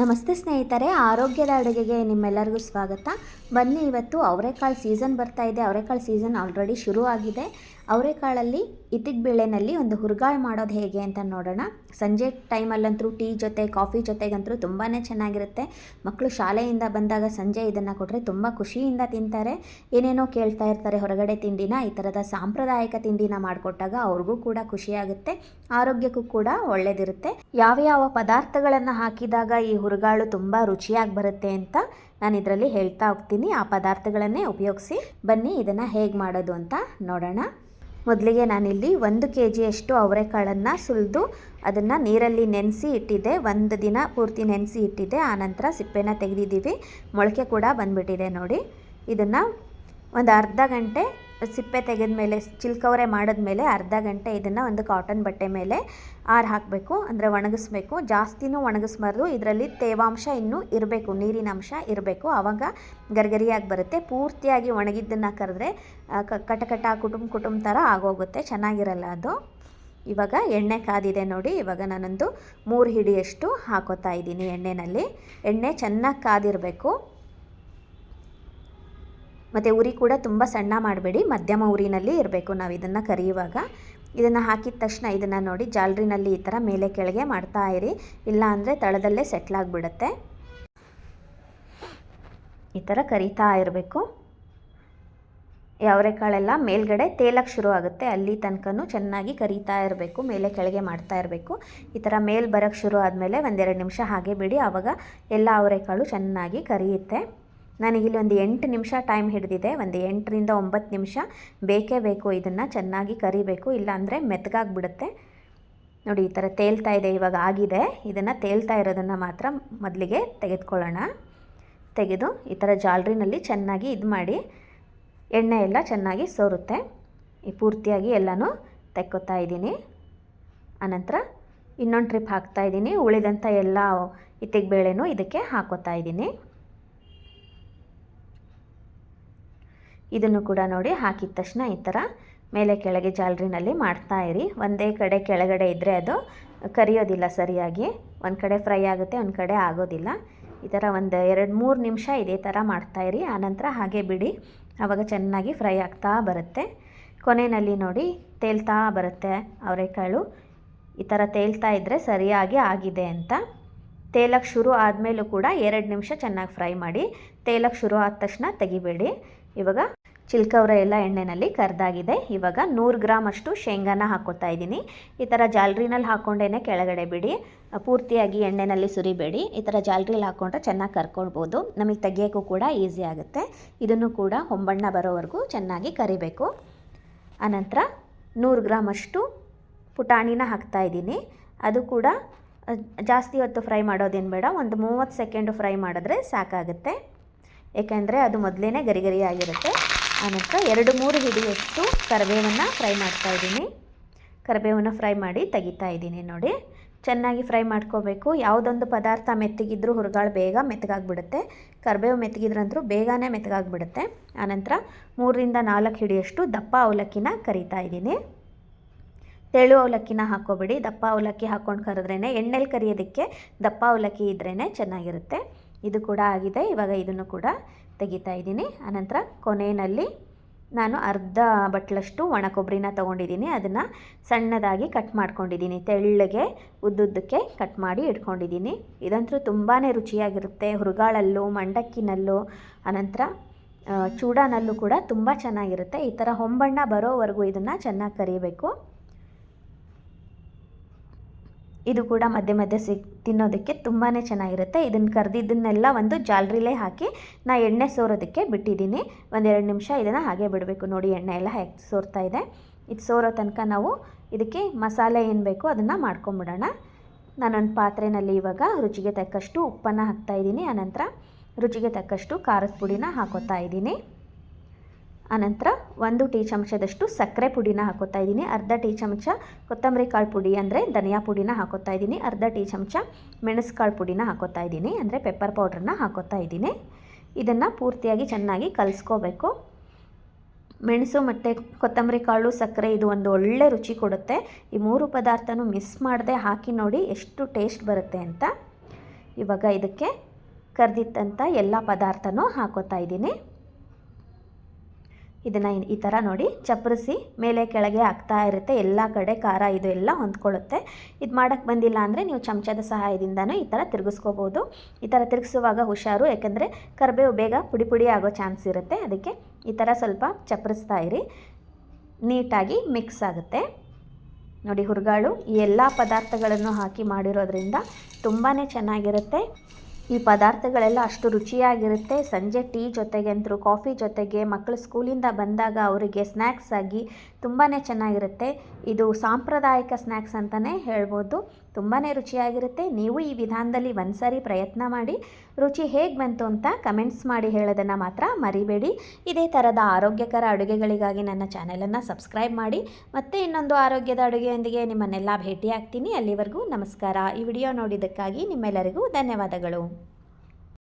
ನಮಸ್ತೆ ಸ್ನೇಹಿತರೆ, ಆರೋಗ್ಯದ ಅಡುಗೆಗೆ ನಿಮ್ಮೆಲ್ಲರಿಗೂ ಸ್ವಾಗತ. ಬನ್ನಿ, ಇವತ್ತು ಅವರೆಕಾಳು ಸೀಸನ್ ಬರ್ತಾ ಇದೆ. ಅವರೆಕಾಳು ಸೀಸನ್ ಆಲ್ರೆಡಿ ಶುರು ಆಗಿದೆ ಅವರೆಕಾಳಲ್ಲಿ ಇತ್ತಿಗೆ ಬೇಳೆನಲ್ಲಿ ಒಂದು ಹುರ್ಗಾಳು ಮಾಡೋದು ಹೇಗೆ ಅಂತ ನೋಡೋಣ. ಸಂಜೆ ಟೈಮಲ್ಲಂತೂ ಟೀ ಜೊತೆ, ಕಾಫಿ ಜೊತೆಗಂತೂ ತುಂಬಾ ಚೆನ್ನಾಗಿರುತ್ತೆ. ಮಕ್ಕಳು ಶಾಲೆಯಿಂದ ಬಂದಾಗ ಸಂಜೆ ಇದನ್ನು ಕೊಟ್ಟರೆ ತುಂಬ ಖುಷಿಯಿಂದ ತಿಂತಾರೆ. ಏನೇನೋ ಕೇಳ್ತಾ ಇರ್ತಾರೆ ಹೊರಗಡೆ ತಿಂಡಿನ, ಈ ಥರದ ಸಾಂಪ್ರದಾಯಿಕ ತಿಂಡಿನ ಮಾಡಿಕೊಟ್ಟಾಗ ಅವ್ರಿಗೂ ಕೂಡ ಖುಷಿಯಾಗುತ್ತೆ. ಆರೋಗ್ಯಕ್ಕೂ ಕೂಡ ಒಳ್ಳೆಯದಿರುತ್ತೆ ಯಾವ ಯಾವ ಪದಾರ್ಥಗಳನ್ನು ಹಾಕಿದಾಗ ಈ ಹುರುಗಾಳು ತುಂಬ ರುಚಿಯಾಗಿ ಬರುತ್ತೆ ಅಂತ ನಾನು ಇದರಲ್ಲಿ ಹೇಳ್ತಾ ಹೋಗ್ತೀನಿ. ಆ ಪದಾರ್ಥಗಳನ್ನೇ ಉಪಯೋಗಿಸಿ ಬನ್ನಿ, ಇದನ್ನು ಹೇಗೆ ಮಾಡೋದು ಅಂತ ನೋಡೋಣ. ಮೊದಲಿಗೆ ನಾನಿಲ್ಲಿ ಒಂದು ಕೆ ಜಿಯಷ್ಟು ಅವರೆಕಾಳನ್ನು ಸುಲಿದು ಅದನ್ನು ನೀರಲ್ಲಿ ನೆನೆಸಿ ಇಟ್ಟಿದ್ದೆ. ಒಂದು ದಿನ ಪೂರ್ತಿ ನೆನೆಸಿ ಇಟ್ಟಿದ್ದೆ. ಆನಂತರ ಸಿಪ್ಪೆನ ತೆಗೆದಿದ್ದೀವಿ. ಮೊಳಕೆ ಕೂಡ ಬಂದುಬಿಟ್ಟಿದೆ ನೋಡಿ. ಇದನ್ನು ಒಂದು ಅರ್ಧ ಗಂಟೆ ಸಿಪ್ಪೆ ತೆಗೆದ ಮೇಲೆ ಚಿಲ್ಕವರೆ ಮಾಡಿದ್ಮೇಲೆ ಅರ್ಧ ಗಂಟೆ ಇದನ್ನು ಒಂದು ಕಾಟನ್ ಬಟ್ಟೆ ಮೇಲೆ ಆರು ಹಾಕಬೇಕು, ಅಂದರೆ ಒಣಗಿಸ್ಬೇಕು. ಜಾಸ್ತಿನೂ ಒಣಗಿಸ್ಬಾರ್ದು. ಇದರಲ್ಲಿ ತೇವಾಂಶ ಇನ್ನೂ ಇರಬೇಕು, ನೀರಿನ ಅಂಶ ಇರಬೇಕು. ಆವಾಗ ಗರ್ಗರಿಯಾಗಿ ಬರುತ್ತೆ. ಪೂರ್ತಿಯಾಗಿ ಒಣಗಿದ್ದನ್ನು ಕರೆದ್ರೆ ಕಟಕಟ, ಕುಟುಂಬ ಕುಟುಂಬ ಥರ ಆಗೋಗುತ್ತೆ. ಚೆನ್ನಾಗಿರಲ್ಲ ಅದು. ಇವಾಗ ಎಣ್ಣೆ ಕಾದಿದೆ ನೋಡಿ. ಇವಾಗ ನಾನೊಂದು ಮೂರು ಹಿಡಿಯಷ್ಟು ಹಾಕೋತಾ ಇದ್ದೀನಿ ಎಣ್ಣೆನಲ್ಲಿ. ಎಣ್ಣೆ ಚೆನ್ನಾಗಿ ಕಾದಿರಬೇಕು. ಮತ್ತು ಉರಿ ಕೂಡ ತುಂಬ ಸಣ್ಣ ಮಾಡಬೇಡಿ. ಮಧ್ಯಮ ಉರಿನಲ್ಲಿ ಇರಬೇಕು ನಾವು ಇದನ್ನು ಕರಿಯುವಾಗ. ಇದನ್ನು ಹಾಕಿದ ತಕ್ಷಣ ಇದನ್ನು ನೋಡಿ ಜಾಲ್ರಿನಲ್ಲಿ ಈ ಥರ ಮೇಲೆ ಕೆಳಗೆ ಮಾಡ್ತಾ ಇರಿ. ಇಲ್ಲ ಅಂದರೆ ತಳದಲ್ಲೇ ಸೆಟ್ಲಾಗ್ಬಿಡುತ್ತೆ ಈ ಥರ ಕರಿತಾ ಇರಬೇಕು. ಅವರೆಕಾಳೆಲ್ಲ ಮೇಲ್ಗಡೆ ತೇಲಕ್ಕೆ ಶುರು ಆಗುತ್ತೆ. ಅಲ್ಲಿ ತನಕನೂ ಚೆನ್ನಾಗಿ ಕರಿತಾ ಇರಬೇಕು. ಮೇಲೆ ಕೆಳಗೆ ಮಾಡ್ತಾ ಇರಬೇಕು. ಈ ಥರ ಮೇಲೆ ಬರೋಕ್ಕೆ ಶುರು ಆದಮೇಲೆ ಒಂದೆರಡು ನಿಮಿಷ ಹಾಗೆ ಬಿಡಿ. ಆವಾಗ ಎಲ್ಲ ಅವರೆಕಾಳು ಚೆನ್ನಾಗಿ ಕರಿಯುತ್ತೆ. ನನಗಿಲ್ಲಿ ಒಂದು ಎಂಟು ನಿಮಿಷ ಟೈಮ್ ಹಿಡಿದಿದೆ. ಒಂದು ಎಂಟರಿಂದ ಒಂಬತ್ತು ನಿಮಿಷ. ಬೇಕೇ ಬೇಕು ಇದನ್ನು. ಚೆನ್ನಾಗಿ ಕರಿಬೇಕು. ಇಲ್ಲಾಂದರೆ ಮೆತ್ತಗಾಗ್ಬಿಡುತ್ತೆ ನೋಡಿ, ಈ ಥರ ತೇಲ್ತಾ ಇದೆ, ಇವಾಗ ಆಗಿದೆ. ಇದನ್ನು ತೇಲ್ತಾ ಇರೋದನ್ನು ಮಾತ್ರ ಮೊದಲಿಗೆ ತೆಗೆದುಕೊಳ್ಳೋಣ. ತೆಗೆದು ಈ ಥರ ಜಾಲ್ರಿನಲ್ಲಿ ಚೆನ್ನಾಗಿ ಇದು ಮಾಡಿ ಎಣ್ಣೆ ಎಲ್ಲ ಚೆನ್ನಾಗಿ ಸೋರುತ್ತೆ. ಈ ಪೂರ್ತಿಯಾಗಿ ಎಲ್ಲನೂ ತೆಕ್ಕೋತಾ ಇದ್ದೀನಿ. ಆನಂತರ ಇನ್ನೊಂದು ಟ್ರಿಪ್ ಹಾಕ್ತಾಯಿದ್ದೀನಿ ಉಳಿದಂಥ ಎಲ್ಲ ಇತ್ತಿಗೆ ಬೇಳೆನೂ ಇದಕ್ಕೆ ಹಾಕೋತಾ ಇದ್ದೀನಿ. ಇದನ್ನು ಕೂಡ ನೋಡಿ ಹಾಕಿದ ತಕ್ಷಣ ಈ ಥರ ಮೇಲೆ ಕೆಳಗೆ ಜಾಲರಿನಲ್ಲಿ ಮಾಡ್ತಾ ಇರಿ. ಒಂದೇ ಕಡೆ ಕೆಳಗಡೆ ಇದ್ದರೆ ಅದು ಕರಿಯೋದಿಲ್ಲ ಸರಿಯಾಗಿ. ಒಂದು ಕಡೆ ಫ್ರೈ ಆಗುತ್ತೆ, ಒಂದು ಕಡೆ ಆಗೋದಿಲ್ಲ. ಈ ಥರ ಒಂದು ಎರಡು ಮೂರು ನಿಮಿಷ ಇದೇ ಥರ ಮಾಡ್ತಾಯಿರಿ ಆನಂತರ ಹಾಗೆ ಬಿಡಿ. ಆವಾಗ ಚೆನ್ನಾಗಿ ಫ್ರೈ ಆಗ್ತಾ ಬರುತ್ತೆ. ಕೊನೆಯಲ್ಲಿ ನೋಡಿ ತೇಲ್ತಾ ಬರುತ್ತೆ ಅವರೆಕಾಳು. ಈ ಥರ ತೇಲ್ತಾ ಇದ್ದರೆ ಸರಿಯಾಗಿ ಆಗಿದೆ ಅಂತ. ತೇಲಕ್ಕೆ ಶುರು ಆದಮೇಲೂ ಕೂಡ ಎರಡು ನಿಮಿಷ ಚೆನ್ನಾಗಿ ಫ್ರೈ ಮಾಡಿ ತೇಲಕ್ಕೆ ಶುರು ಆದ ತಕ್ಷಣ ತೆಗಿಬೇಡಿ. ಇವಾಗ ಚಿಲ್ಕವ್ರ ಎಲ್ಲ ಎಣ್ಣೆಯಲ್ಲಿ ಕರ್ದಾಗಿದೆ. ಇವಾಗ ನೂರು ಗ್ರಾಮ್ ಅಷ್ಟು ಶೇಂಗಾನ ಹಾಕ್ಕೊತಾ ಇದ್ದೀನಿ. ಈ ಥರ ಜಾಲ್ರಿನಲ್ಲಿ ಹಾಕ್ಕೊಂಡೇ ಕೆಳಗಡೆ ಬಿಡಿ. ಪೂರ್ತಿಯಾಗಿ ಎಣ್ಣೆಯಲ್ಲಿ ಸುರಿಬೇಡಿ. ಈ ಥರ ಜಾಲ್ರಿಲಿ ಹಾಕ್ಕೊಂಡ್ರೆ ಚೆನ್ನಾಗಿ ಕರ್ಕೊಳ್ಬೋದು. ನಮಗೆ ತೆಗಿಯೋಕ್ಕೂ ಕೂಡ ಈಸಿ ಆಗುತ್ತೆ. ಇದನ್ನು ಕೂಡ ಹೊಂಬಣ್ಣ ಬರೋವರೆಗೂ ಚೆನ್ನಾಗಿ ಕರಿಬೇಕು. ಆನಂತರ ನೂರು ಗ್ರಾಮ್ ಅಷ್ಟು ಪುಟಾಣಿನ ಹಾಕ್ತಾಯಿದ್ದೀನಿ ಅದು ಕೂಡ ಜಾಸ್ತಿ ಹೊತ್ತು ಫ್ರೈ ಮಾಡೋದೇನು ಬೇಡ, ಒಂದು ಮೂವತ್ತು ಸೆಕೆಂಡು ಫ್ರೈ ಮಾಡಿದ್ರೆ ಸಾಕಾಗುತ್ತೆ. ಏಕೆಂದರೆ ಅದು ಮೊದಲೇ ಗರಿ ಗರಿ ಆಗಿರುತ್ತೆ. ಆನಂತರ ಎರಡು ಮೂರು ಹಿಡಿಯಷ್ಟು ಕರಿಬೇವನ್ನು ಫ್ರೈ ಮಾಡ್ತಾ ಇದ್ದೀನಿ. ಕರಿಬೇವನ್ನು ಫ್ರೈ ಮಾಡಿ ತೆಗಿತಾ ಇದ್ದೀನಿ ನೋಡಿ. ಚೆನ್ನಾಗಿ ಫ್ರೈ ಮಾಡ್ಕೋಬೇಕು. ಯಾವುದೊಂದು ಪದಾರ್ಥ ಮೆತ್ತಗಿದ್ರೂ ಹುರುಗಾಳು ಬೇಗ ಮೆತ್ತಗಾಗ್ಬಿಡುತ್ತೆ ಕರಿಬೇವು ಮೆತ್ತಗಿದ್ರಂತರೂ ಬೇಗನೆ ಮೆತ್ತಗಾಗ್ಬಿಡುತ್ತೆ ಆನಂತರ ಮೂರರಿಂದ ನಾಲ್ಕು ಹಿಡಿಯಷ್ಟು ದಪ್ಪ ಅವಲಕ್ಕಿನ ಕರಿತಾ ಇದ್ದೀನಿ. ತೆಳು ಅವಲಕ್ಕಿನ ಹಾಕ್ಕೋಬೇಡಿ. ದಪ್ಪ ಅವಲಕ್ಕಿ ಹಾಕ್ಕೊಂಡು ಕರೆದ್ರೇ ಎಣ್ಣೆಲಿ ಕರಿಯೋದಕ್ಕೆ ದಪ್ಪ ಅವಲಕ್ಕಿ ಇದ್ರೇ ಚೆನ್ನಾಗಿರುತ್ತೆ. ಇದು ಕೂಡ ಆಗಿದೆ. ಇವಾಗ ಇದನ್ನು ಕೂಡ ತೆಗಿತಾ ಇದ್ದೀನಿ. ಆನಂತರ ಕೊನೆಯಲ್ಲಿ ನಾನು ಅರ್ಧ ಬಟ್ಲಷ್ಟು ಒಣ ಕೊಬ್ಬರಿನ ತೊಗೊಂಡಿದ್ದೀನಿ. ಅದನ್ನು ಸಣ್ಣದಾಗಿ ಕಟ್ ಮಾಡ್ಕೊಂಡಿದ್ದೀನಿ. ತೆಳ್ಳಗೆ ಉದ್ದುದ್ದಕ್ಕೆ ಕಟ್ ಮಾಡಿ ಇಟ್ಕೊಂಡಿದ್ದೀನಿ. ಇದಂತೂ ತುಂಬಾ ರುಚಿಯಾಗಿರುತ್ತೆ. ಹುರುಗಾಳಲ್ಲೂ, ಮಂಡಕ್ಕಿನಲ್ಲೂ ಅನಂತರ ಚೂಡಾನಲ್ಲೂ ಕೂಡ ತುಂಬ ಚೆನ್ನಾಗಿರುತ್ತೆ. ಈ ಥರ ಹೊಂಬಣ್ಣ ಬರೋವರೆಗೂ ಇದನ್ನು ಚೆನ್ನಾಗಿ ಕರಿಬೇಕು. ಇದು ಕೂಡ ಮಧ್ಯೆ ಮಧ್ಯೆ ಸಿಗ್, ತಿನ್ನೋದಕ್ಕೆ ತುಂಬಾ ಚೆನ್ನಾಗಿರುತ್ತೆ. ಇದನ್ನು ಕರೆದಿದ್ದನ್ನೆಲ್ಲ ಒಂದು ಜಾಲ್ರಿಲೇ ಹಾಕಿ ನಾ ಎಣ್ಣೆ ಸೋರೋದಕ್ಕೆ ಬಿಟ್ಟಿದ್ದೀನಿ. ಒಂದೆರಡು ನಿಮಿಷ ಇದನ್ನು ಹಾಗೆ ಬಿಡಬೇಕು. ನೋಡಿ ಎಣ್ಣೆ ಎಲ್ಲ ಹೇಗೆ ಸೋರ್ತಾ ಇದೆ. ಇದು ಸೋರೋ ತನಕ ನಾವು ಇದಕ್ಕೆ ಮಸಾಲೆ ಏನು ಬೇಕೋ ಅದನ್ನು ಮಾಡ್ಕೊಂಬಿಡೋಣ. ನಾನೊಂದು ಪಾತ್ರೆಯಲ್ಲಿ ಇವಾಗ ರುಚಿಗೆ ತಕ್ಕಷ್ಟು ಉಪ್ಪನ್ನು ಹಾಕ್ತಾಯಿದ್ದೀನಿ ಆನಂತರ ರುಚಿಗೆ ತಕ್ಕಷ್ಟು ಖಾರದ ಪುಡಿನ ಹಾಕೋತಾ ಇದ್ದೀನಿ. ಆನಂತರ ಒಂದು ಟೀ ಚಮಚದಷ್ಟು ಸಕ್ಕರೆ ಪುಡಿನ ಹಾಕೋತಾ ಇದ್ದೀನಿ. ಅರ್ಧ ಟೀ ಚಮಚ ಕೊತ್ತಂಬರಿ ಕಾಳು ಪುಡಿ ಅಂದರೆ ಧನಿಯಾ ಪುಡಿನ ಹಾಕೋತಾ ಇದ್ದೀನಿ. ಅರ್ಧ ಟೀ ಚಮಚ ಮೆಣಸುಕಾಳು ಪುಡಿನ ಹಾಕೋತಾ ಇದ್ದೀನಿ. ಅಂದರೆ ಪೆಪ್ಪರ್ ಪೌಡ್ರನ್ನ ಹಾಕೋತಾ ಇದ್ದೀನಿ. ಇದನ್ನು ಪೂರ್ತಿಯಾಗಿ ಚೆನ್ನಾಗಿ ಕಲಿಸ್ಕೋಬೇಕು. ಮೆಣಸು ಮತ್ತು ಕೊತ್ತಂಬರಿ ಕಾಳು, ಸಕ್ಕರೆ ಇದು ಒಂದು ಒಳ್ಳೆ ರುಚಿ ಕೊಡುತ್ತೆ. ಈ ಮೂರು ಪದಾರ್ಥನೂ ಮಿಸ್ ಮಾಡದೆ ಹಾಕಿ ನೋಡಿ ಎಷ್ಟು ಟೇಸ್ಟ್ ಬರುತ್ತೆ ಅಂತ. ಇವಾಗ ಇದಕ್ಕೆ ಕರೆದಿದ್ದಂಥ ಎಲ್ಲ ಪದಾರ್ಥನೂ ಹಾಕೋತಾ ಇದ್ದೀನಿ. ಇದನ್ನು ಈ ಥರ ನೋಡಿ ಚಪ್ಪರಿಸಿ ಮೇಲೆ ಕೆಳಗೆ ಆಗ್ತಾ ಇರುತ್ತೆ. ಎಲ್ಲ ಕಡೆ ಖಾರ ಇದು ಎಲ್ಲ ಹೊಂದ್ಕೊಳ್ಳುತ್ತೆ. ಇದು ಮಾಡೋಕ್ಕೆ ಬಂದಿಲ್ಲ ಅಂದರೆ ನೀವು ಚಮಚದ ಸಹಾಯದಿಂದನೂ ಈ ಥರ ತಿರುಗಿಸ್ಕೋಬೋದು ಈ ಥರ ತಿರುಗಿಸುವಾಗ ಹುಷಾರು, ಯಾಕೆಂದರೆ ಕರಿಬೇವು ಬೇಗ ಪುಡಿ ಪುಡಿ ಆಗೋ ಚಾನ್ಸ್ ಇರುತ್ತೆ. ಅದಕ್ಕೆ ಈ ಥರ ಸ್ವಲ್ಪ ಚಪ್ಪರಿಸ್ತಾ ಇರಿ. ನೀಟಾಗಿ ಮಿಕ್ಸ್ ಆಗುತ್ತೆ. ನೋಡಿ ಹುರುಗಾಳು, ಈ ಎಲ್ಲ ಪದಾರ್ಥಗಳನ್ನು ಹಾಕಿ ಮಾಡಿರೋದ್ರಿಂದ ತುಂಬಾ ಚೆನ್ನಾಗಿರುತ್ತೆ. ಈ ಪದಾರ್ಥಗಳೆಲ್ಲ ಅಷ್ಟು ರುಚಿಯಾಗಿರುತ್ತೆ. ಸಂಜೆ ಟೀ ಜೊತೆಗಂತರೂ, ಕಾಫಿ ಜೊತೆಗೆ ಮಕ್ಕಳು ಸ್ಕೂಲಿಂದ ಬಂದಾಗ ಅವರಿಗೆ ಸ್ನ್ಯಾಕ್ಸ್ ಆಗಿ ತುಂಬಾ ಚೆನ್ನಾಗಿರುತ್ತೆ. ಇದು ಸಾಂಪ್ರದಾಯಿಕ ಸ್ನ್ಯಾಕ್ಸ್ ಅಂತಲೇ ಹೇಳ್ಬೋದು. ತುಂಬಾ ರುಚಿಯಾಗಿರುತ್ತೆ. ನೀವು ಈ ವಿಧಾನದಲ್ಲಿ ಒಂದು ಪ್ರಯತ್ನ ಮಾಡಿ, ರುಚಿ ಹೇಗೆ ಬಂತು ಅಂತ ಕಮೆಂಟ್ಸ್ ಮಾಡಿ ಹೇಳೋದನ್ನು ಮಾತ್ರ ಮರಿಬೇಡಿ. ಇದೇ ಥರದ ಆರೋಗ್ಯಕರ ಅಡುಗೆಗಳಿಗಾಗಿ ನನ್ನ ಚಾನೆಲನ್ನು ಸಬ್ಸ್ಕ್ರೈಬ್ ಮಾಡಿ. ಮತ್ತೆ ಇನ್ನೊಂದು ಆರೋಗ್ಯದ ಅಡುಗೆಯೊಂದಿಗೆ ನಿಮ್ಮನ್ನೆಲ್ಲ ಭೇಟಿಯಾಗ್ತೀನಿ. ಅಲ್ಲಿವರೆಗೂ ನಮಸ್ಕಾರ. ಈ ವಿಡಿಯೋ ನೋಡಿದ್ದಕ್ಕಾಗಿ ನಿಮ್ಮೆಲ್ಲರಿಗೂ ಧನ್ಯವಾದಗಳು.